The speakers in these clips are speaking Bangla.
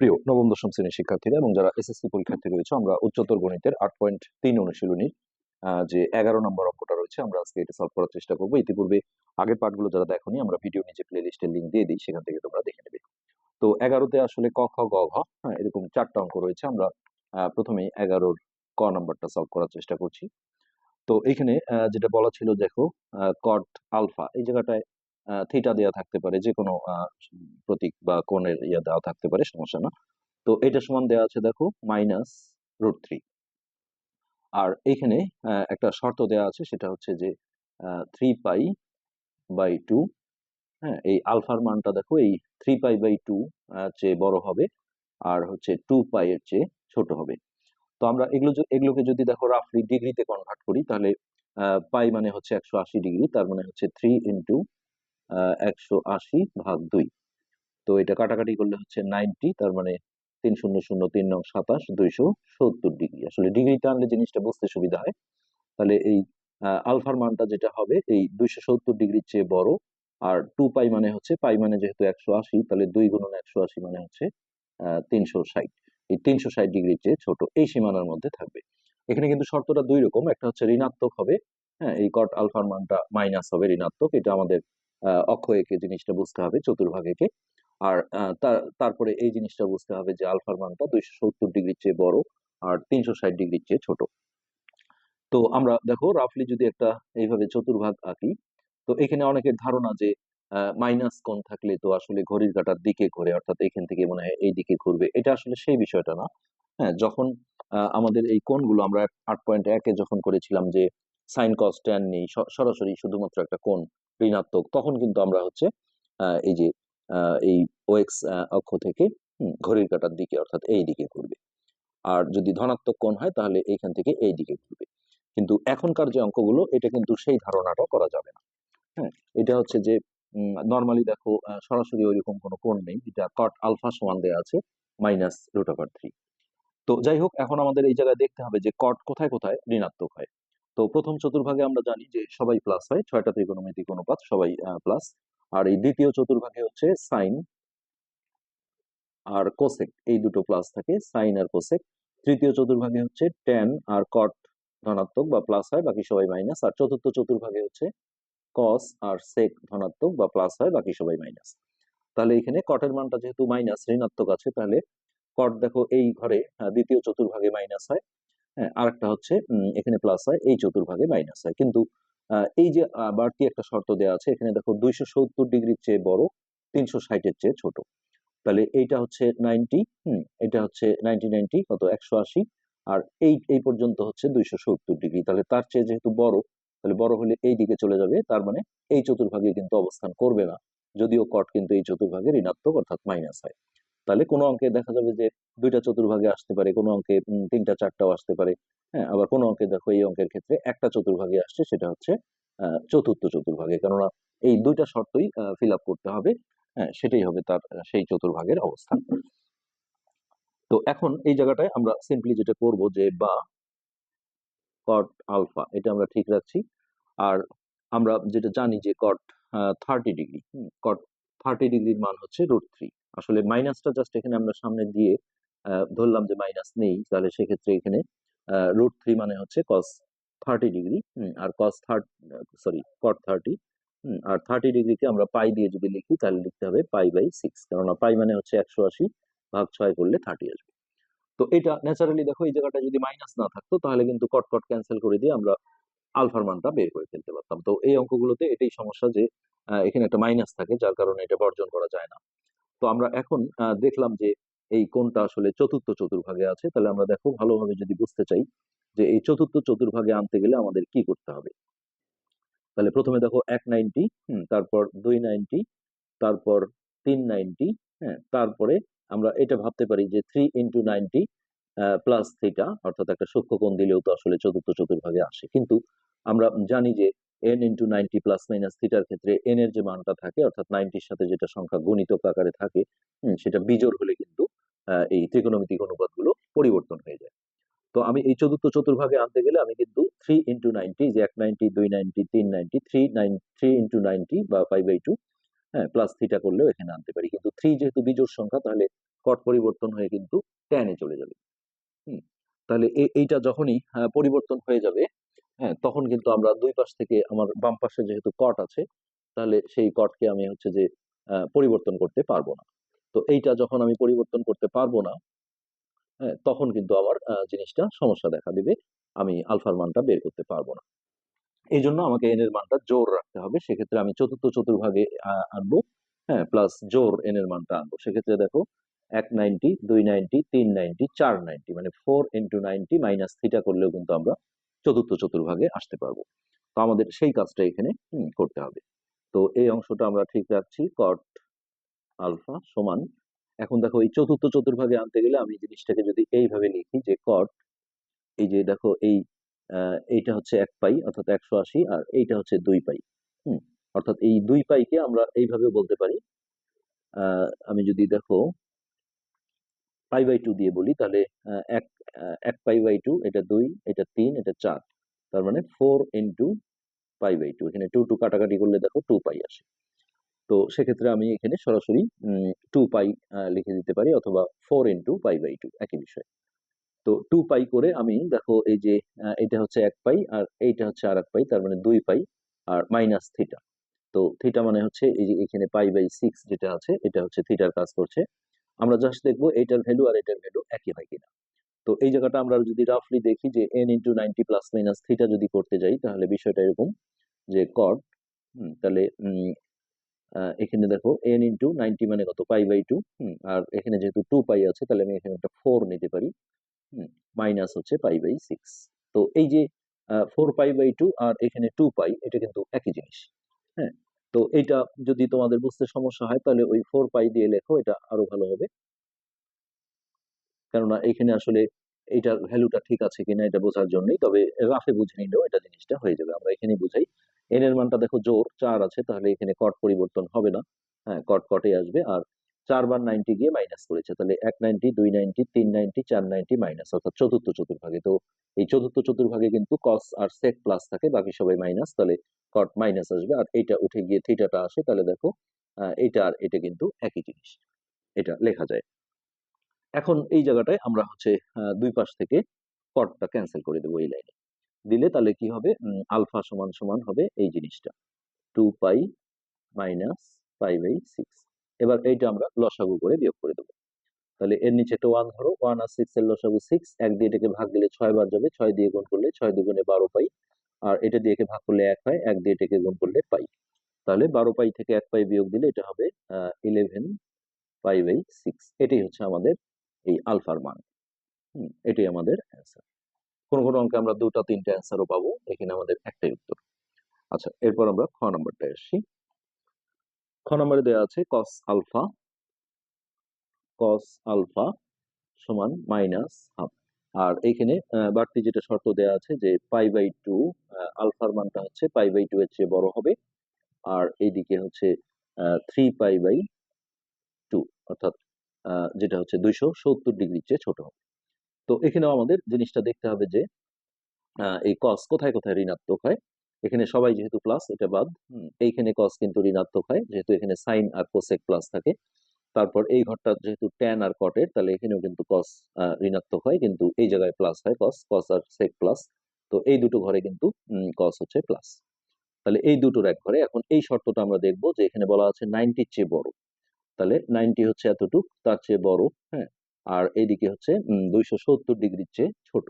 প্রিয় নবম দশম শ্রেণির শিক্ষার্থীরা এবং যারা এসএসসি পরীক্ষার্থী রয়েছে আমরা উচ্চতর গণিতের আট পয়েন্ট তিন অনুশীলনীর যে এগারো নম্বর অঙ্কটা রয়েছে আমরা আজকে এটা সলভ করার চেষ্টা করব। ইতিপূর্বে আগের পার্টগুলো যারা দেখোনি আমরা ভিডিও নিচে প্লে লিস্টের লিঙ্ক দিয়ে দিই সেখান থেকে তোমরা দেখে নেবে। তো এগারোতে আসলে ক খ গ ঘ হ্যাঁ এরকম চারটা অঙ্ক রয়েছে আমরা আহ, প্রথমেই এগারোর ক নাম্বারটা সলভ করার চেষ্টা করছি। তো এখানে যেটা বলা ছিল দেখো কট আলফা এই জায়গাটায় থিটা দেওয়া থাকতে পারে যে কোনো প্রতীক বা কোণের ইয়ে দেওয়া থাকতে পারে, সমস্যা না। তো এটা সমান দেওয়া আছে, দেখো মাইনাস রুট থ্রি আর এখানে একটা শর্ত দেওয়া আছে, সেটা হচ্ছে যে থ্রি পাই বাই টু হ্যাঁ এই আলফার মানটা দেখো, এই থ্রি পাই বাই টু চেয়ে বড় হবে, আর হচ্ছে টু পাই এর চেয়ে ছোট হবে। তো আমরা এগুলো এগুলোকে যদি দেখো রাফলি ডিগ্রিতে কনভার্ট করি, তাহলে পাই মানে হচ্ছে একশো আশি ডিগ্রি তার মানে হচ্ছে থ্রি ইন্টু একশো আশি ভাগ দুই। তো এটা কাটাকাটি করলে হচ্ছে নাইনটি, তার মানে তিন শূন্য শূন্য তিন নং সাতাশ দুইশো সত্তর ডিগ্রি। আসলে ডিগ্রিতে আনলে জিনিসটা বুঝতে সুবিধা হয়। তাহলে এই আলফার মানটা যেটা হবে, এই দুইশো সত্তর ডিগ্রির চেয়ে বড়, আর টু পাই মানে হচ্ছে, পাই মানে যেহেতু একশো আশি, তাহলে দুই গুণন একশো আশি মানে হচ্ছে তিনশো ষাট। এই তিনশো ষাট ডিগ্রির চেয়ে ছোট, এই সীমানার মধ্যে থাকবে। এখানে কিন্তু শর্তটা দুই রকম, একটা হচ্ছে ঋণাত্মক হবে হ্যাঁ এই কট আলফার মানটা মাইনাস হবে ঋণাত্মক, এটা আমাদের আহ, অক্ষ একে জিনিসটা বুঝতে হবে চতুর্ভাগ একে আর তারপরে এই জিনিসটা বুঝতে হবে যে আলফার মানটা দুইশো সত্তর ডিগ্রির চেয়ে বড় আর তিনশো ষাট ডিগ্রির চেয়ে ছোট। তো আমরা দেখো রাফলি যদি একটা এইভাবে চতুর্ভাগ আঁকি তো এখানে অনেকের ধারণা যে মাইনাস কোণ থাকলে তো আসলে ঘড়ির কাঁটার দিকে ঘুরে অর্থাৎ এখান থেকে মনে হয় এই দিকে ঘুরবে। এটা আসলে সেই বিষয়টা না। হ্যাঁ যখন আমাদের এই কোণগুলো আমরা আট পয়েন্ট একে যখন করেছিলাম যে সাইন কস ট্যান নেই সরাসরি শুধুমাত্র একটা কোণ ঋণাত্মক, তখন কিন্তু আমরা হচ্ছে এই যে এই ওএক্স অক্ষ থেকে ঘড়ির কাঁটার দিকে, অর্থাৎ এই দিকে ঘুরবে। আর যদি ধনাত্মক কোণ হয়, তাহলে এইখান থেকে এই দিকে ঘুরবে। কিন্তু এখনকার যে অঙ্কগুলো, এটা কিন্তু সেই ধারণাটা করা যাবে না। হ্যাঁ এটা হচ্ছে যে নর্মালি দেখো সরাসরি ওইরকম কোনো কোণ নেই এটা কট আলফা সমান দেওয়া আছে মাইনাস রুট ওভার থ্রি তো যাই হোক, এখন আমাদের এই জায়গায় দেখতে হবে যে কট কোথায় কোথায় ঋণাত্মক হয়। তো প্রথম চতুর্ভাগে আমরা জানি যে সবাই প্লাস হয়, ছয়টা ত্রিকোণমিতিক অনুপাত, সবাই প্লাস আর এই দ্বিতীয় চতুর্ভাগে হচ্ছে সাইন আর কোসেক এই দুটো প্লাস থাকে সাইন আর কোসেক তৃতীয় চতুর্ভাগে হচ্ছে ট্যান আর কট ধনাত্মক বা প্লাস হয়, বাকি সবাই মাইনাস আর চতুর্থ চতুর্ভাগে হচ্ছে কস আর সেক ধনাত্মক বা প্লাস হয়, বাকি সবাই মাইনাস তাহলে এখানে কটের মানটা যেহেতু মাইনাস ঋণাত্মক আছে, তাহলে কট দেখো এই ঘরে দ্বিতীয় চতুর্ভাগে মাইনাস হ্যাঁ। আর একটা হচ্ছে এখানে প্লাস হয়, এই চতুর্ভাগে মাইনাস হয়। কিন্তু এই যে বাড়তি একটা শর্ত দেওয়া আছে, এখানে দেখো দুইশো সত্তর ডিগ্রির চেয়ে বড়, তিনশো ষাটের চেয়ে ছোট। তাহলে এইটা হচ্ছে নাইনটি হুম, এটা হচ্ছে নাইনটি নাইনটি কত, একশো আশি, আর এই এই পর্যন্ত হচ্ছে দুইশো সত্তর ডিগ্রি তাহলে তার চেয়ে যেহেতু বড়, তাহলে বড় হলে এই দিকে চলে যাবে, তার মানে এই চতুর্ভাগে কিন্তু অবস্থান করবে না। যদিও কট কিন্তু এই চতুর্ভাগে ঋণাত্মক, অর্থাৎ মাইনাস হয়। তাহলে কোনো অঙ্কে দেখা যাবে যে দুইটা চতুর্ভাগে আসতে পারে, কোনো অঙ্কে তিনটা, চারটাও আসতে পারে। হ্যাঁ আবার কোনো অঙ্কে দেখো এই অঙ্কের ক্ষেত্রে একটা চতুর্ভাগে আসছে, সেটা হচ্ছে চতুর্থ চতুর্ভাগে। কেননা এই দুইটা শর্তই ফিল আপ করতে হবে হ্যাঁ সেটাই হবে তার সেই চতুর্ভাগের অবস্থান তো এখন এই জায়গাটায় আমরা সিম্পলি যেটা করব যে বা কট আলফা এটা আমরা ঠিক রাখছি। আর আমরা যেটা জানি যে cot thirty degree cot thirty ডিগ্রির মান হচ্ছে রুট থ্রি আসলে মাইনাসটা জাস্ট এখানে আমরা সামনে দিয়ে ধরলাম যে মাইনাস নেই, তাহলে সেক্ষেত্রে এখানে রুট থ্রি মানে হচ্ছে কস থার্টি ডিগ্রি আর cos thirty sorry cot thirty আর থার্টি ডিগ্রিকে আমরা পাই দিয়ে যদি লিখি, তাহলে লিখতে হবে পাই বাই সিক্স কেননা পাই মানে হচ্ছে একশো আশি ভাগ ছয় করলে থার্টি আসবে। তো এটা ন্যাচারালি দেখো, এই জায়গাটা যদি মাইনাস না থাকতো, তাহলে কিন্তু কট কট ক্যান্সেল করে দিয়ে আমরা আলফার মানটা বের করে ফেলতে পারতাম। তো এই অঙ্কগুলোতে এটাই সমস্যা যে এখানে একটা মাইনাস থাকে, যার কারণে এটা বর্জন করা যায় না। তো আমরা এখন দেখলাম যে এই কোনটা আসলে চতুর্থ চতুর্ভাগে আছে। তাহলে আমরা দেখো ভালোভাবে যদি বুঝতে চাই যে এই চতুর্থ চতুর্ভাগে আনতে গেলে আমাদের কি করতে হবে। তাহলে প্রথমে দেখো এক নাইনটি তারপর দুই নাইনটি, তারপর তিন নাইনটি হ্যাঁ তারপরে আমরা এটা ভাবতে পারি যে three into ninety plus theta, অর্থাৎ একটা সূক্ষ্ম কোণ দিলেও তো আসলে চতুর্থ চতুর্ভাগে আসে। কিন্তু আমরা জানি যে N into ninety plus minus থিটার ক্ষেত্রে এন এর যে মানটা থাকে, অর্থাৎ নাইনটির সাথে যেটা সংখ্যা গণিতক আকারে থাকে সেটা বিজোড় হলে কিন্তু এই ত্রিকোণমিতিক অনুপাতগুলো পরিবর্তন হয়ে যায়। তো আমি এই চতুর্থ চতুর্ভাগে আনতে গেলে আমি কিন্তু থ্রি ইন্টু নাইনটি যে এক নাইনটি দুই নাইনটি তিন ninety three nine three into ninety বা ফাইভ বাই টু হ্যাঁ প্লাস থিটা করলেও এখানে আনতে পারি। কিন্তু থ্রি যেহেতু বিজোড় সংখ্যা, তাহলে কট পরিবর্তন হয়ে কিন্তু ট্যানে চলে যাবে। হুম, তাহলে এইটা যখনই পরিবর্তন হয়ে যাবে হ্যাঁ তখন কিন্তু আমরা দুই পাশ থেকে আমার বাম পাশে যেহেতু কট আছে, তাহলে সেই কটকে আমি হচ্ছে যে পরিবর্তন করতে পারব না। তো এইটা যখন আমি পরিবর্তন করতে পারব না হ্যাঁ তখন কিন্তু আমার জিনিসটা সমস্যা দেখা দিবে, আমি আলফার মানটা বের করতে পারব না। এই জন্য আমাকে এন এর মানটা জোর রাখতে হবে, সেক্ষেত্রে আমি চতুর্থ চতুর্ভাগে আনব হ্যাঁ প্লাস জোর এন এর মানটা আনব। সেক্ষেত্রে দেখো, এক নাইনটি দুই নাইনটি তিন নাইনটি চার নাইনটি মানে four into ninety minus theta করলেও কিন্তু আমরা চতুর্থ চতুর্ভাগে আসতে পারব। তো আমাদের সেই কাজটা এখানে করতে হবে। তো এই অংশটা আমরা ঠিক রাখছি কট আলফা সমান। এখন দেখো এই চতুর্থ চতুর্ভাগে আনতে গেলে আমি জিনিসটাকে যদি এইভাবে লিখি যে কট এই যে দেখো এই এইটা হচ্ছে এক পাই অর্থাৎ একশো আশি আর এইটা হচ্ছে দুই পাই, হুম। অর্থাৎ এই দুই পাইকে আমরা এইভাবেও বলতে পারি। আমি যদি দেখো পাই বাই টু দিয়ে বলি, তাহলে এক এক পাই বাই টু, এটা দুই, এটা তিন, এটা চার। তার মানে four into pi by two, এখানে টু টু কাটাকাটি করলে দেখো টু পাই আসে। তো সেক্ষেত্রে আমি এখানে সরাসরি টু পাই লিখে দিতে পারি, অথবা four into pi by two, একই বিষয়। তো টু পাই করে আমি দেখো এই যে এটা হচ্ছে এক পাই, আর এইটা হচ্ছে আর এক পাই, তার মানে দুই পাই, আর মাইনাস থিটা। তো থিটা মানে হচ্ছে এই যে এখানে পাই বাই সিক্স যেটা আছে, এটা হচ্ছে থিটার কাজ করছে। আমরা জাস্ট দেখব এটার ভ্যালু আর এটার ভ্যালু একই হয় কিনা। তো এই জায়গাটা আমরা যদি রাফলি দেখি যে n into ninety plus minus theta যদি করতে যাই, তাহলে বিষয়টা এরকম যে কট তাহলে এখানে দেখো এন ইন্টু নাইনটি মানে কত? পাই বাই টু আর এখানে যেহেতু টু পাই আছে, তাহলে আমি এখানে একটা ফোর নিতে পারি মাইনাস হচ্ছে পাই বাই সিক্স তো এই যে ফোর পাই বাই টু আর এখানে টু পাই এটা কিন্তু একই জিনিস হ্যাঁ? তো এটা যদি তোমাদের বুঝতে সমস্যা হয়, তাহলে ওই ফোর পাই দিয়ে লেখো, এটা আরও ভালো হবে। কেননা এখানে আসলে এটার ভ্যালুটা ঠিক আছে কিনা এটা বোঝার জন্যই, তবে রাফে বুঝে নিলেও এটা জিনিসটা হয়ে যাবে, আমরা এখানে বুঝাই। এন এর মানটা দেখো জোর, চার আছে, তাহলে এখানে কট পরিবর্তন হবে না। হ্যাঁ কট কটে আসবে, আর চারবার নাইনটি গিয়ে মাইনাস করেছে। তাহলে এক নাইনটি, দুই নাইনটি, তিন নাইনটি, চার নাইনটি মাইনাস অর্থাৎ চতুর্থ চতুর্ভাগে। তো এই চতুর্থ চতুর্ভাগে কিন্তু কস আর প্লাস থাকে, বাকি সবাই মাইনাস তাহলে কট মাইনাস আসবে। আর এইটা উঠে গিয়ে থিটাটা আসে, তাহলে দেখো এইটা আর এটা কিন্তু একই জিনিস। এটা লেখা যায়। এখন এই জায়গাটায় আমরা হচ্ছে দুই পাশ থেকে কটটা ক্যান্সেল করে দেবো এই লাইনে দিলে তাহলে কি হবে? আলফা সমান সমান হবে এই জিনিসটা। Two pi minus pi by six এবার এইটা আমরা লসাগু করে বিয়োগ করে দেবো। তাহলে এর নিচে একটা ওয়ান ধরো ওয়ান আর সিক্স এর লসাগু সিক্স এক দিয়ে এটাকে ভাগ দিলে ছয় বার যাবে, ছয় দিয়ে গুণ করলে ছয় দুগুণে বারো পাই, আর এটা দিয়ে ভাগ করলে এক হয়, এক দিয়ে এটাকে গুণ করলে পাই। তাহলে বারো পাই থেকে এক পাই বিয়োগ দিলে এটা হবে ইলেভেন পাই বাই সিক্স এটাই হচ্ছে আমাদের এই আলফার মান। এটাই আমাদের অ্যান্সার কোন কোন অঙ্কে আমরা দুটো তিনটে অ্যান্সারও পাবো, এখানে আমাদের একটাই উত্তর। আচ্ছা এরপর আমরা খ নম্বরটা আসছি খ নম্বরে দেওয়া আছে কস আলফা কস আলফা সমান মাইনাস হাফ আর এইখানে বাড়তি যেটা শর্ত দেওয়া আছে যে পাই বাই টু আলফার মানটা হচ্ছে পাই বাই টু এর চেয়ে বড় হবে। আর এইদিকে হচ্ছে থ্রি পাই বাই টু অর্থাৎ যেটা হচ্ছে দুইশো সত্তর ডিগ্রির চেয়ে ছোট হবে। তো এখানেও আমাদের জিনিসটা দেখতে হবে যে এই কস কোথায় কোথায় ঋণাত্মক হয়? এখানে সবাই যেহেতু প্লাস এটা বাদ। এইখানে কস কিন্তু ঋণাত্মক হয় যেহেতু এখানে সাইন আর কোসেক প্লাস থাকে। তারপর এই ঘরটা যেহেতু ট্যান আর কটের তাহলে এখানেও কিন্তু কস ঋণাত্মক হয় কিন্তু এই জায়গায় প্লাস হয় কস কস আর সেক প্লাস তো এই দুটো ঘরে কিন্তু কস হচ্ছে প্লাস তাহলে এই দুটোর এক ঘরে। এখন এই শর্তটা আমরা দেখব যে এখানে বলা আছে নাইনটির চেয়ে বড়। তাহলে নাইনটি হচ্ছে এতটুক তার চেয়ে বড় হ্যাঁ। আর এইদিকে হচ্ছে দুইশো সত্তর ডিগ্রির চেয়ে ছোট।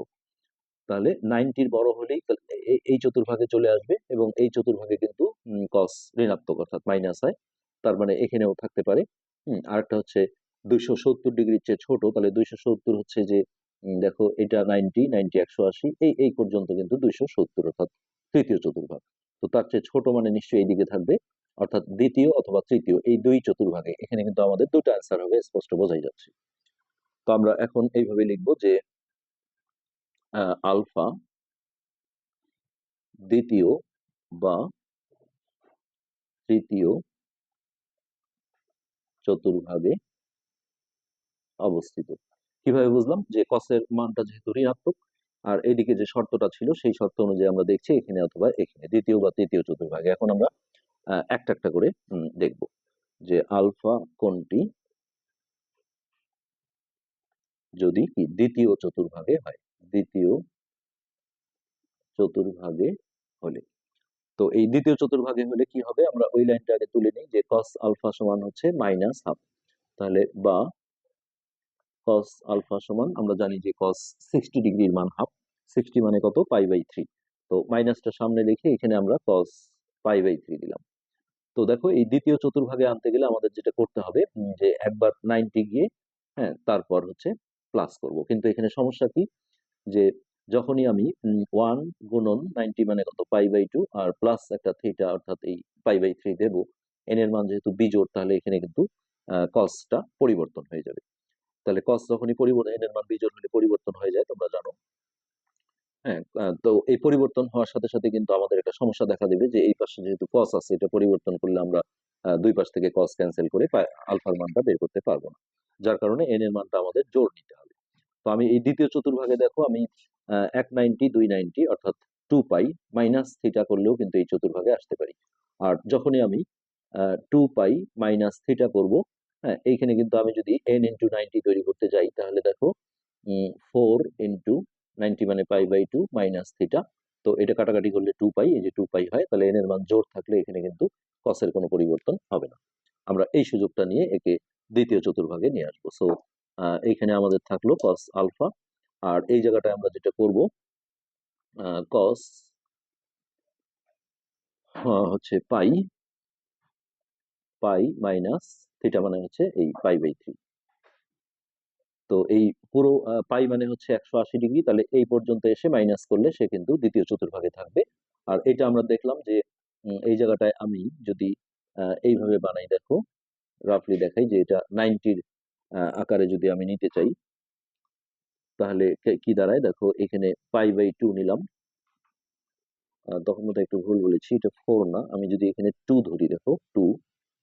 তাহলে নাইনটির বড় হলেই এই- এই চতুর্ভাগে চলে আসবে এবং এই চতুর্ভাগে কিন্তু কস ঋণাত্মক অর্থাৎ মাইনাস হয়। তার মানে এখানেও থাকতে পারে। হুম, আরেকটা হচ্ছে দুইশো সত্তর ডিগ্রির চেয়ে ছোট, তাহলে দুইশো সত্তর হচ্ছে যে দেখো এটা নাইনটি নাইনটি একশো আশি, এই এই পর্যন্ত কিন্তু দুইশো সত্তর অর্থাৎ তৃতীয় চতুর্ভাগ। তো তার চেয়ে ছোট মানে নিশ্চয়ই এইদিকে থাকবে, অর্থাৎ দ্বিতীয় অথবা তৃতীয়, এই দুই চতুর্ভাগে। এখানে কিন্তু আমাদের দুটো অ্যান্সার হবে, স্পষ্ট বোঝাই যাচ্ছে। তো আমরা এখন এইভাবে লিখব যে আলফা, দ্বিতীয় বা তৃতীয় চতুর্ভাগে অবস্থিত। কীভাবে বুঝলাম? যে কসের মানটা যেহেতু ঋণাত্মক, আর এইদিকে যে শর্তটা ছিল, সেই শর্ত অনুযায়ী আমরা দেখছি এখানে অথবা এখানে, দ্বিতীয় বা তৃতীয় চতুর্ভাগে। এখন আমরা একটা একটা করে দেখব যে আলফা কোনটি? যদি কি দ্বিতীয় চতুর্ভাগে হয়। দ্বিতীয় চতুর্ভাগে হলে। তো এই দ্বিতীয় চতুর্ভাগে হলে কি হবে? আমরা ওই লাইনটা আগে তুলে নিই যে cos আলফা সমান হচ্ছে মাইনাস হাফ তাহলে বা cos আলফা সমান আমরা জানি যে cos সিক্সটি ডিগ্রির মান হাফ সিক্সটি মানে কত? পাই বাই থ্রি তো মাইনাসটা সামনে রেখে এখানে আমরা cos পাই বাই থ্রি দিলাম। তো দেখো এই দ্বিতীয় চতুর্ভাগে আনতে গেলে আমাদের যেটা করতে হবে যে একবার নাইনটি গিয়ে হ্যাঁ তারপর হচ্ছে প্লাস করব। কিন্তু এখানে সমস্যা কি? যে যখনই আমি ওয়ান গুণন নাইনটি মানে কত? পাই বাই টু আর প্লাস একটা থিটা অর্থাৎ এই পাই বাই থ্রি দেবো এন এর মান যেহেতু বিজোড়, তাহলে এখানে কিন্তু কসটা পরিবর্তন হয়ে যাবে। তাহলে কস যখনই পরিবর্তন এন এর মান বিজোড় হলে পরিবর্তন হয়ে যায়, তোমরা জানো। হ্যাঁ তো এই পরিবর্তন হওয়ার সাথে সাথে কিন্তু আমাদের একটা সমস্যা দেখা দেবে যে এই পাশে যেহেতু কস আছে, এটা পরিবর্তন করলে আমরা দুই পাশ থেকে কস ক্যান্সেল করে আলফার মানটা বের করতে পারব না। যার কারণে এন এর মানটা আমাদের জোর নিতে হবে। তো আমি এই দ্বিতীয় চতুর্ভাগে দেখো আমি এক নাইনটি, দুই নাইনটি অর্থাৎ টু পাই মাইনাস থিটা করলেও কিন্তু এই চতুর্ভাগে আসতে পারি। আর যখনই আমি টু পাই মাইনাস থিটা করব হ্যাঁ এইখানে কিন্তু আমি যদি এন ইন্টু নাইনটি তৈরি করতে যাই, তাহলে দেখো ফোর ইন্টু নাইনটি মানে pi by two minus theta তো এটা কাটাকাটি করলে টু পাই এই যে টু পাই হয়, তাহলে এন এর মান জোর থাকলে এখানে কিন্তু কসের কোনো পরিবর্তন হবে না। আমরা এই সুযোগটা নিয়ে একে দ্বিতীয় চতুর্ভাগে নিয়ে আসব। সো এইখানে আমাদের থাকল কস আলফা আর এই জায়গাটায় আমরা যেটা করব কস হচ্ছে পাই পাই মাইনাস থিটা মানে হচ্ছে এই পাই বাই থ্রি। তো এই পুরো পাই মানে হচ্ছে একশো আশি ডিগ্রি, তাহলে এই পর্যন্ত এসে মাইনাস করলে সে কিন্তু দ্বিতীয় চতুর্ভাগে থাকবে। আর এটা আমরা দেখলাম যে এই জায়গাটায় আমি যদি এইভাবে বানাই, দেখো রাফলি দেখাই যে এটা নাইনটির আকারে যদি আমি নিতে চাই। তাহলে কি দাঁড়ায়? দেখো, এখানে পাই বাই টু নিলাম। তখন মতো একটু ভুল বলেছি, এটা ফোর না। আমি যদি এখানে টু ধরি, দেখো two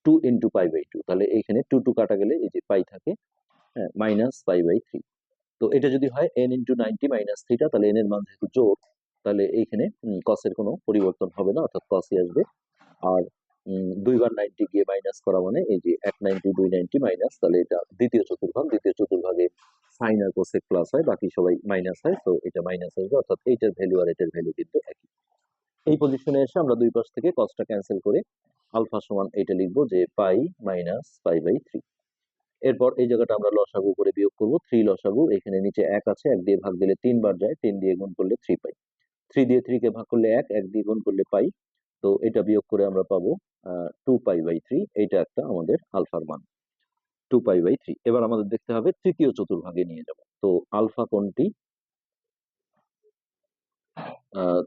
two into pi by two তাহলে এখানে টু টু কাটা গেলে এই যে পাই থাকে হ্যাঁ মাইনাস পাই বাই থ্রি তো এটা যদি হয় এন ইন্টু নাইনটি মাইনাস থ্রিটা তাহলে এন এর মান যেহেতু জোর তাহলে এইখানে কসের কোনো পরিবর্তন হবে না, অর্থাৎ কসই আসবে। আর দুইবার নাইনটি গিয়ে মাইনাস করা মানে এই যে এক নাইনটি দুই নাইনটি মাইনাস তাহলে এটা দ্বিতীয় চতুর্ভাগ, দ্বিতীয় চতুর্ভাগে সাইন আর কোসেক প্লাস হয়, বাকি সবাই মাইনাস হয় তো এটা মাইনাস আসবে অর্থাৎ এইটার ভ্যালু আর এটার ভ্যালু কিন্তু একই। এই পজিশনে এসে আমরা দুই পাশ থেকে কসটা ক্যান্সেল করে আলফা সমান এটা লিখব যে pi minus pi by three এরপর এই জায়গাটা আমরা লসাগু করে বিয়োগ করব থ্রি লসাগু, এখানে নিচে এক আছে, এক দিয়ে ভাগ দিলে তিনবার যায়, তিন দিয়ে গুণ করলে থ্রি পাই। থ্রি দিয়ে থ্রি কে ভাগ করলে এক এক দিয়ে গুণ করলে পাই তো এটা বিয়োগ করে আমরা পাবো টু পাই বাই থ্রি এইটা একটা আমাদের আলফার মান টু পাই বাই থ্রি এবার আমাদের দেখতে হবে তৃতীয় চতুর্ভাগে নিয়ে যাব। তো আলফা কোনটি?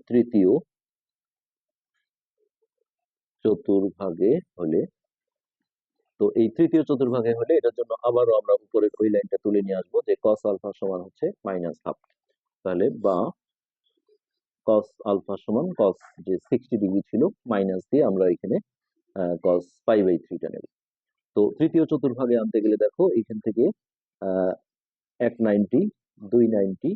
তৃতীয় চতুর্ভাগে হলে, তো এই তৃতীয় চতুর্ভাগে হলে এটার জন্য আবারও আমরা উপরের ওই লাইনটা তুলে নিয়ে আসব যে কস আলফা সমান হচ্ছে মাইনাস হাফ তাহলে বা কস আলফা সমান কস যে সিক্সটি ডিগ্রি ছিল মাইনাস দিয়ে আমরা এখানে কস পাই বাই থ্রিটা নেব। তো তৃতীয় চতুর্ভাগে আনতে গেলে দেখো, এখান থেকে এক নাইনটি দুই নাইনটি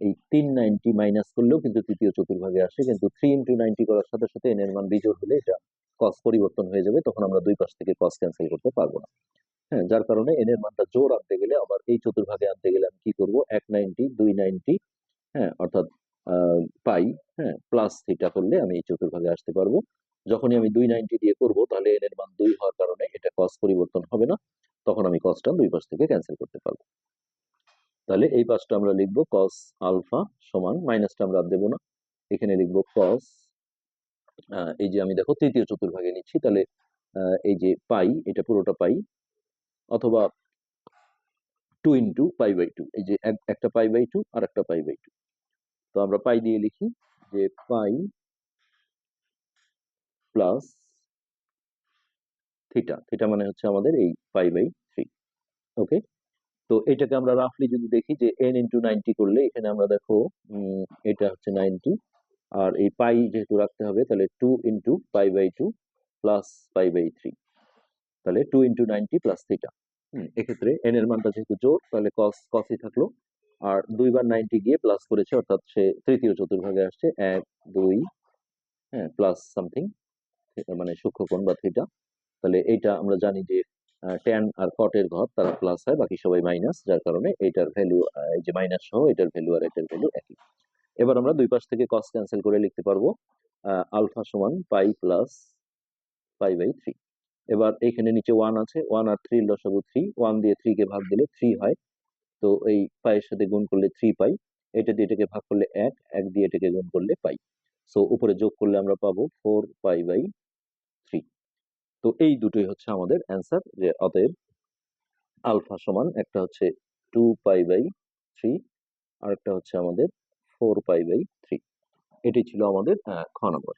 এই তিন নাইনটি মাইনাস করলেও কিন্তু তৃতীয় চতুর্ভাগে আসে, কিন্তু থ্রি ইন্টু নাইনটি করার সাথে সাথে এন এর মান বিজোড় হলে এটা কস পরিবর্তন হয়ে যাবে, তখন আমরা দুই পাশ থেকে কস ক্যান্সেল করতে পারব না। হ্যাঁ যার কারণে এন এর মানটা জোর আনতে গেলে আবার এই চতুর্ভাগে আনতে গেলে আমি কি করব? এক নাইনটি দুই নাইনটি হ্যাঁ অর্থাৎ পাই হ্যাঁ প্লাস থিটা করলে আমি এই চতুর্ভাগে আসতে পারব। যখনই আমি দুই নাইনটি দিয়ে করব, তাহলে এন এর মান দুই হওয়ার কারণে এটা কস পরিবর্তন হবে না, তখন আমি কসটা দুই পাশ থেকে ক্যান্সেল করতে পারব। তাহলে এই পাশটা আমরা লিখব কস আলফা সমান মাইনাসটা আমরা দেবো না। এখানে লিখব কস এই যে আমি দেখো তৃতীয় চতুর্ভাগে নিচ্ছি, তাহলে এই যে পাই, এটা পুরোটা পাই, অথবা two into pi by two এই যে এক- একটা পাই বাই টু আর একটা পাই বাই টু তো আমরা পাই দিয়ে লিখি যে পাই প্লাস থিটা। থিটা মানে হচ্ছে আমাদের এই পাই বাই থ্রি। ওকে? তো এটাকে আমরা রাফলি যদি দেখি যে এন ইন্টু নাইনটি করলে এখানে আমরা দেখো এটা হচ্ছে নাইনটি আর এই পাই যেহেতু রাখতে হবে, তাহলে two into pi by two plus pi by three তাহলে two into ninety plus theta এক্ষেত্রে এন এর মানটা যেহেতু জোর তাহলে কস কসই থাকল। আর দুইবার নাইনটি গিয়ে প্লাস করেছে, অর্থাৎ সে তৃতীয় চতুর্ভাগে আসছে। এক, দুই হ্যাঁ প্লাস সামথিং মানে সূক্ষ্মকোণ বা থিটা তাহলে এইটা আমরা জানি যে ট্যান আর কটের ঘর, তারা প্লাস হয়, বাকি সবাই মাইনাস যার কারণে এইটার ভ্যালু এই যে মাইনাস সহ এটার ভ্যালু আর এটার ভ্যালু একই। এবার আমরা দুই পাশ থেকে কস ক্যান্সেল করে লিখতে পারব আলফা সমান pi plus pi by three এবার এখানে নিচে ওয়ান আছে ওয়ান আর থ্রি লসাগু থ্রি ওয়ান দিয়ে থ্রি কে ভাগ দিলে থ্রি হয়। তো এই পায়ের সাথে গুণ করলে থ্রি পাই। এটা দিয়ে এটাকে ভাগ করলে এক এক দিয়ে এটাকে গুণ করলে পাই। সো উপরে যোগ করলে আমরা পাবো ফোর পাই বাই থ্রি তো এই দুটোই হচ্ছে আমাদের অ্যান্সার যে অতএব আলফা সমান একটা হচ্ছে টু পাই বাই থ্রি আর একটা হচ্ছে আমাদের ফোর পাই বাই থ্রি এটি ছিল আমাদের খ নম্বর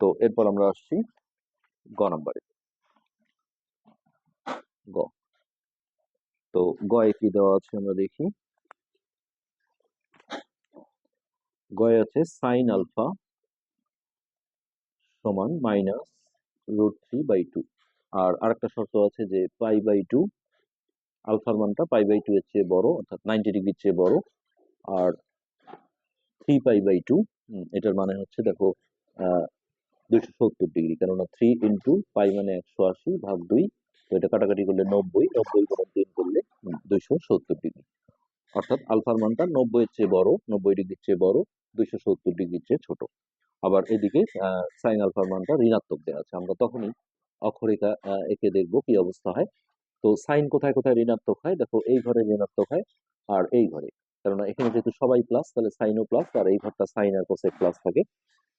তো এরপর আমরা আসছি গ নম্বরে গ। তো গয়ে কি দেওয়া আছে আমরা দেখি। গয়ে আছে সাইন আলফা সমান minus root three by two আর আরেকটা শর্ত আছে যে পাই বাই টু আলফার মানটা পাই বাই টু এর চেয়ে বড়, অর্থাৎ নাইনটি ডিগ্রির চেয়ে বড় আর থ্রি পাই বাই টু এটার মানে হচ্ছে দেখো দুইশো সত্তর ডিগ্রি কেননা থ্রি ইন্টু পাই মানে একশো আশি ভাগ দুই এটা কাটাকাটি করলে নব্বই নব্বই গুণ তিন করলে দুইশো সত্তর ডিগ্রি অর্থাৎ আলফার মানটা নব্বই এর চেয়ে বড়, নব্বই ডিগ্রির চেয়ে বড়, দুইশো সত্তর ডিগ্রির চেয়ে ছোট। আবার এদিকে সাইন আলফার মানটা ঋণাত্মক দেওয়া আছে। আমরা তখনই অক্ষরেখা এঁকে দেখব কি অবস্থা হয়। তো সাইন কোথায় কোথায় ঋণাত্মক হয়? দেখো, এই ঘরে ঋণাত্মক হয় আর এই ঘরে। কেননা এখানে যেহেতু সবাই প্লাস তাহলে সাইনও প্লাস আর এই ঘরটা সাইন আর কোসেক প্লাস থাকে।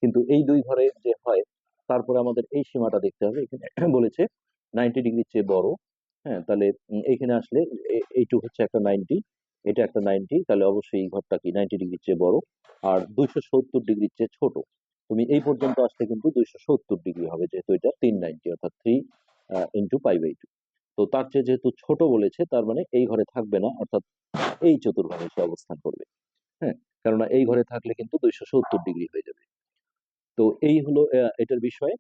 কিন্তু এই দুই ঘরে যে হয়, তারপরে আমাদের এই সীমাটা দেখতে হবে। এখানে বলেছে নাইনটি ডিগ্রির চেয়ে বড় হ্যাঁ? তাহলে এইখানে আসলে এইটুক হচ্ছে একটা নাইনটি, এটা একটা নাইনটি, তাহলে অবশ্যই এই ঘরটা কি নাইনটি ডিগ্রির চেয়ে বড়, আর দুইশো সত্তর ডিগ্রির চেয়ে ছোট। তুমি এই পর্যন্ত আসলে কিন্তু দুইশো সত্তর ডিগ্রি হবে, যেহেতু এটা তিন নাইনটি, অর্থাৎ three into pi by two তো তার চেয়ে যেহেতু ছোট বলেছে, তার মানে এই ঘরে থাকবে না, অর্থাৎ এই চতুর্ভাগে সে অবস্থান করবে হ্যাঁ? কেননা এই ঘরে থাকলে কিন্তু দুইশো সত্তর ডিগ্রি হয়ে যাবে। তো এই হলো এটার বিষয়।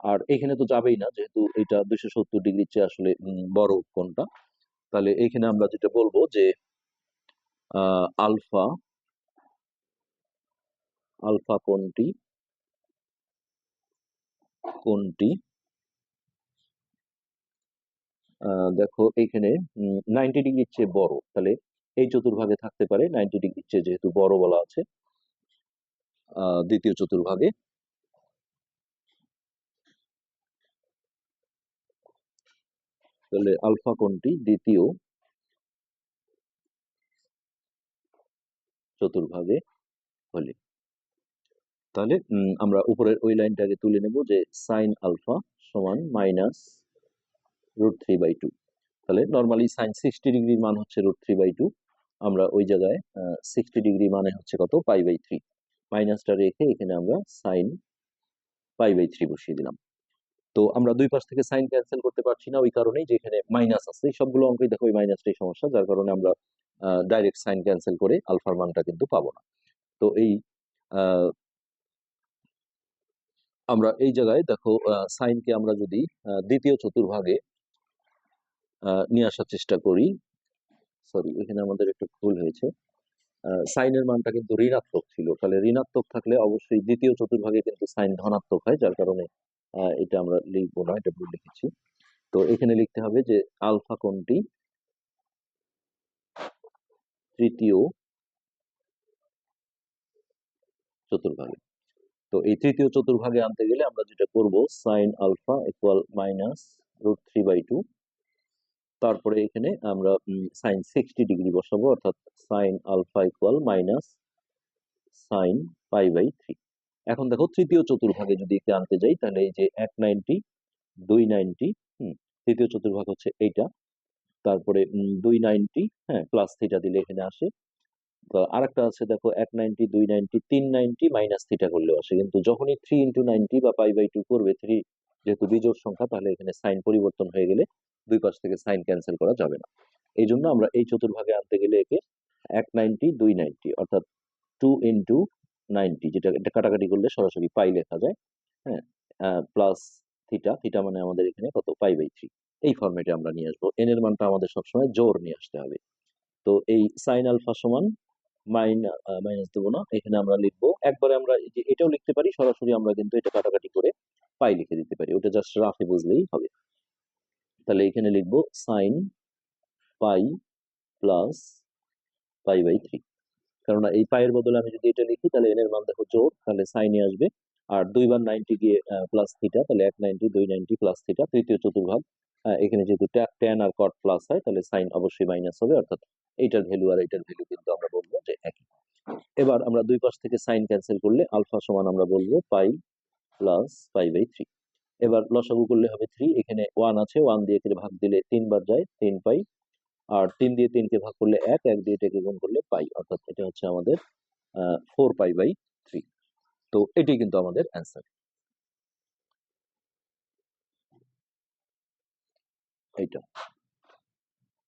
আর এখানে তো যাবেই না, যেহেতু এটা দুইশো সত্তর ডিগ্রির চেয়ে আসলে বড় কোনটা তাহলে এখানে আমরা যেটা বলব যে আলফা আলফা কোনটি কোনটি দেখো এখানে নাইনটি ডিগ্রির চেয়ে বড়। তাহলে এই চতুর্ভাগে থাকতে পারে, নাইনটি ডিগ্রির চেয়ে যেহেতু বড় বলা আছে দ্বিতীয় চতুর্ভাগে। তাহলে আলফা কোনটি? দ্বিতীয়। চতুর্ভাগে হলে। তাহলে আমরা উপরের ওই লাইনটাকে তুলে নেব যে সাইন আলফা সমান minus root three by two তাহলে নর্মালি সাইন সিক্সটি ডিগ্রির মান হচ্ছে রুট থ্রি বাই টু আমরা ওই জায়গায় সিক্সটি ডিগ্রি মানে হচ্ছে কত? পাই বাই থ্রি মাইনাসটা রেখে এখানে আমরা সাইন পাই বাই থ্রি বসিয়ে দিলাম। তো আমরা দুই পাশ থেকে সাইন ক্যান্সেল করতে পারছি না, ওই কারণেই যে এখানে মাইনাস আছে। সবগুলো অঙ্কই দেখো, ওই মাইনাসটাই সমস্যা, যার কারণে আমরা ডাইরেক্ট সাইন ক্যান্সেল করে আলফার মানটা কিন্তু পাবো না। তো এই আমরা এই জায়গায় দেখো সাইনকে আমরা যদি দ্বিতীয় চতুর্ভাগে নিয়ে আসার চেষ্টা করি, সরি, এখানে আমাদের একটু ভুল হয়েছে সাইনের মানটা কিন্তু ঋণাত্মক ছিল। তাহলে ঋণাত্মক থাকলে অবশ্যই দ্বিতীয় চতুর্ভাগে কিন্তু সাইন ধনাত্মক হয়, যার কারণে এটা আমরা লিখব না, এটা ভুল লিখেছি। তো এখানে লিখতে হবে যে আলফা কোনটি? তৃতীয় চতুর্ভাগে। তো এই তৃতীয় চতুর্ভাগে আনতে গেলে আমরা যেটা করব sine alpha equal minus root three by two তারপরে এখানে আমরা সাইন সিক্সটি ডিগ্রি বসাবো, অর্থাৎ sine alpha equal minus sine pi by three এখন দেখো তৃতীয় চতুর্ভাগে যদি একে আনতে যাই, তাহলে এই যে এক নাইনটি, দুই নাইনটি, হুম, তৃতীয় চতুর্ভাগ হচ্ছে এইটা। তারপরে দুই নাইনটি হ্যাঁ প্লাস থিটা দিলে এখানে আসে। আর একটা আছে দেখো, এক নাইনটি, দুই নাইনটি, তিন নাইনটি মাইনাস থিটা করলেও আসে। কিন্তু যখনই থ্রি ইন্টু নাইনটি বা পাই বাই টু করবে থ্রি যেহেতু বিজোড় সংখ্যা, তাহলে এখানে সাইন পরিবর্তন হয়ে গেলে দুই পাশ থেকে সাইন ক্যান্সেল করা যাবে না। এই জন্য আমরা এই চতুর্ভাগে আনতে গেলে একে এক নাইনটি, দুই নাইনটি, অর্থাৎ টু ইন্টু নাইনটি, যেটা, এটা কাটাকাটি করলে সরাসরি পাই লেখা যায় হ্যাঁ? প্লাস থিটা থিটা মানে আমাদের এখানে কত? পাই বাই থ্রি এই ফরম্যাটে আমরা নিয়ে আসব। এন এর মানটা আমাদের সবসময় জোর নিয়ে আসতে হবে। তো এই সাইন আলফা সমান মাইন মাইনাস দেবো না। এখানে আমরা লিখব, একবারে আমরা যে এটাও লিখতে পারি, সরাসরি আমরা কিন্তু এটা কাটাকাটি করে পাই লিখে দিতে পারি। ওটা জাস্ট রাফে বুঝলেই হবে। তাহলে এখানে লিখব sine pi plus pi by three কেননা এই পায়ের বদলে আমি যদি এটা লিখি, তাহলে এন এর মান দেখো জোর, তাহলে সাইনে আসবে। আর দুইবার নাইনটি গিয়ে প্লাস থিটা তাহলে এক নাইনটি দুই নাইনটি প্লাস থিটা তৃতীয় চতুর্ভাগ। এখানে যেহেতু ট্যান আর কট প্লাস হয়, তাহলে সাইন অবশ্যই মাইনাস হবে, অর্থাৎ এইটার ভ্যালু আর এইটার ভ্যালু কিন্তু আমরা বলব যে একই। এবার আমরা দুই পাশ থেকে সাইন ক্যান্সেল করলে আলফা সমান আমরা বলব pi plus pi by three এবার লসাগু করলে হবে থ্রি এখানে ওয়ান আছে ওয়ান দিয়ে ভাগ দিলে তিনবার যায়, তিন পাই আর তিন দিয়ে তিনকে ভাগ করলে এক এক দিয়ে এটাকে গুণ করলে পাই। অর্থাৎ এটা হচ্ছে আমাদের ফোর পাই বাই থ্রি তো এটাই কিন্তু আমাদের অ্যান্সার এইটা।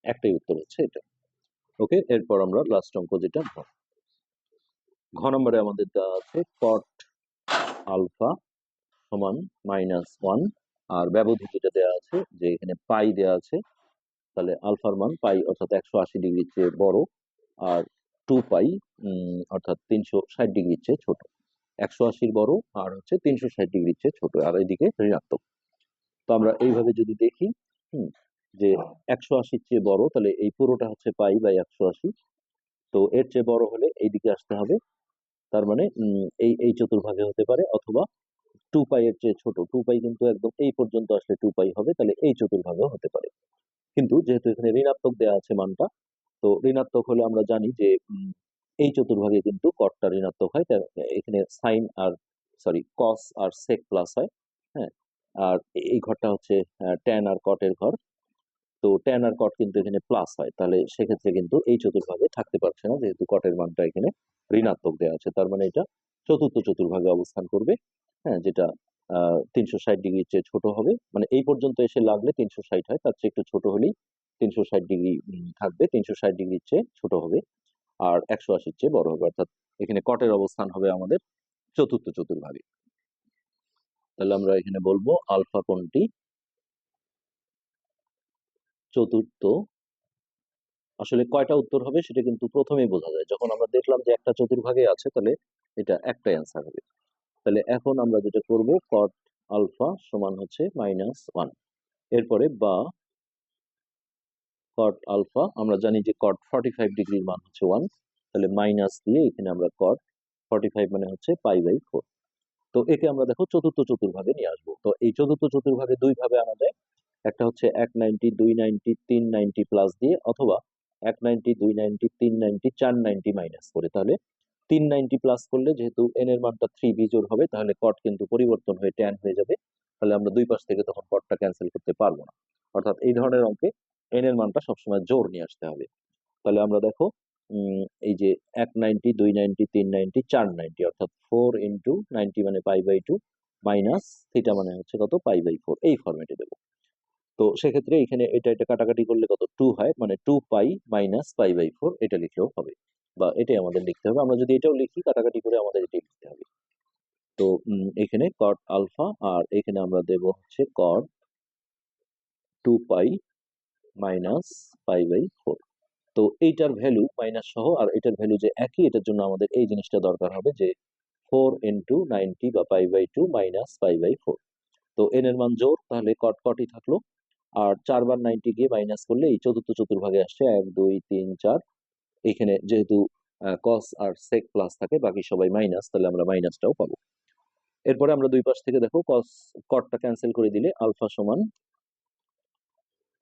একটাই উত্তর হচ্ছে এটা। ওকে, এরপর আমরা লাস্ট অঙ্ক যেটা, ঘ। ঘ নম্বরে আমাদের দেওয়া আছে কট আলফা সমান মাইনাস ওয়ান আর ব্যবধি যেটা দেওয়া আছে, যে এখানে পাই দেওয়া আছে তাহলে আলফার মান পাই অর্থাৎ একশো আশি ডিগ্রির চেয়ে বড় আর টু পাই অর্থাৎ তিনশো ষাট ডিগ্রির চেয়ে ছোট। একশো আশির বড় আর হচ্ছে তিনশো ষাট ডিগ্রির চেয়ে ছোট আর এদিকে ঋণাত্মক। তো আমরা এইভাবে যদি দেখি হুম, যে একশো আশির চেয়ে বড় তাহলে এই পুরোটা হচ্ছে পাই বাই একশো আশি। তো এর চেয়ে বড় হলে এইদিকে আসতে হবে। তার মানে এই এই চতুর্ভাগে হতে পারে অথবা টু পাই এর চেয়ে ছোট। টু পাই কিন্তু একদম এই পর্যন্ত আসলে টু পাই হবে তাহলে এই চতুর্ভাগেও হতে পারে। কিন্তু যেহেতু এখানে ঋণাত্মক দেওয়া আছে মানটা, তো ঋণাত্মক হলে আমরা জানি যে এই চতুর্ভাগে কিন্তু কটটা ঋণাত্মক হয় এখানে সাইন আর সরি কস আর সেক প্লাস হয় হ্যাঁ? আর এই ঘরটা হচ্ছে ট্যান আর কটের ঘর, তো ট্যান আর কট কিন্তু এখানে প্লাস হয়, তাহলে সেক্ষেত্রে কিন্তু এই চতুর্ভাগে থাকতে পারছে না, যেহেতু কটের মানটা এখানে ঋণাত্মক দেওয়া আছে, তার মানে এটা চতুর্থ চতুর্ভাগে অবস্থান করবে হ্যাঁ? যেটা তিনশো ষাট ডিগ্রির চেয়ে ছোট হবে। মানে এই পর্যন্ত এসে লাগলে তিনশো ষাট হয়, তার চেয়ে একটু ছোট হলেই তিনশো ষাট ডিগ্রি থাকবে। তিনশো ষাট ডিগ্রির চেয়ে ছোট হবে আর একশো আশির চেয়ে বড় হবে। অর্থাৎ এখানে কটের অবস্থান হবে আমাদের চতুর্থ চতুর্ভাগে। তাহলে আমরা এখানে বলব আলফা কোনটি? চতুর্থ। আসলে কয়টা উত্তর হবে সেটা কিন্তু প্রথমেই বোঝা যায়। যখন আমরা দেখলাম যে একটা চতুর্ভাগে আছে, তাহলে এটা একটাই অ্যান্সার হবে। তাহলে এখন আমরা যেটা করব কট আলফা সমান হচ্ছে মাইনাস ওয়ান এরপরে বা কট আলফা আমরা জানি যে কট ফর্টি ফাইভ ডিগ্রির মান হচ্ছে ওয়ান তাহলে মাইনাস দিয়ে এখানে আমরা কট ফর্টি ফাইভ মানে হচ্ছে পাই বাই ফোর তো একে আমরা দেখো চতুর্থ চতুর্ভাগে নিয়ে আসব। তো এই চতুর্থ চতুর্ভাগে দুই ভাবে আনা যায়, একটা হচ্ছে এক নাইনটি দুই নাইনটি তিন নাইনটি প্লাস দিয়ে, অথবা এক নাইনটি দুই নাইনটি তিন নাইনটি চার নাইনটি মাইনাস করে। তাহলে তিন নাইনটি প্লাস করলে যেহেতু এন এর মানটা থ্রি বিজোর হবে, তাহলে কট কিন্তু পরিবর্তন হয়ে ট্যান হয়ে যাবে। তাহলে আমরা দুই পাশ থেকে তখন কটটা ক্যান্সেল করতে পারব না। অর্থাৎ এই ধরনের অঙ্কে এন এর মানটা সবসময় জোর নিয়ে আসতে হবে। তাহলে আমরা দেখো এই যে এক নাইনটি দুই নাইনটি তিন নাইনটি চার নাইনটি অর্থাৎ ফোর ইন্টু নাইনটি মানে pi by two minus theta মানে হচ্ছে কত? পাই বাই ফোর এই ফরম্যাটে দেবো। তো সেক্ষেত্রে এখানে এটা এটা কাটাকাটি করলে কত? টু হয় মানে two pi minus pi by four এটা লিখলেও হবে। বা এটাই আমাদের লিখতে হবে। আমরা যদি এটাও লিখি, কাটাকাটি করে আমাদের এটাই লিখতে হবে। তো এখানে কট আলফা আর এখানে আমরা দেব হচ্ছে cot two pi minus pi by four তো এইটার ভ্যালু মাইনাস সহ আর এটার ভ্যালু যে একই, এটার জন্য আমাদের এই জিনিসটা দরকার হবে যে ফোর ইন্টু নাইনটি বা pi by two minus pi by four তো এন এর মান জোর, তাহলে কট কটই থাকল। আর চারবার নাইনটি গিয়ে মাইনাস করলে এই চতুর্থ চতুর্ভাগে আসছে এক, দুই, তিন, চার। এখানে যেহেতু কস আর সেক প্লাস থাকে, বাকি সবাই মাইনাস তাহলে আমরা মাইনাসটাও পাবো। এরপরে আমরা দুই পাশ থেকে দেখো কস কটটা ক্যান্সেল করে দিলে আলফা সমান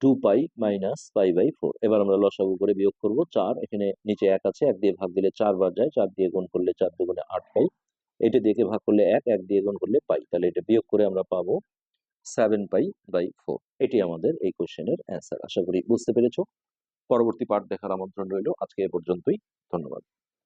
two pi minus pi by four এবার আমরা লসাগু করে বিয়োগ করব চার। এখানে নিচে এক আছে, এক দিয়ে ভাগ দিলে চার বার যায়, চার দিয়ে গুণ করলে চার দুগুণে আট পাই। এটা দিয়ে ভাগ করলে এক এক দিয়ে গুণ করলে পাই। তাহলে এটা বিয়োগ করে আমরা পাবো সেভেন পাই বাই ফোর এটি আমাদের এই কোশ্চেনের অ্যান্সার আশা করি বুঝতে পেরেছ? পরবর্তী পাঠ দেখার আমন্ত্রণ রইল। আজকে এ পর্যন্তই। ধন্যবাদ।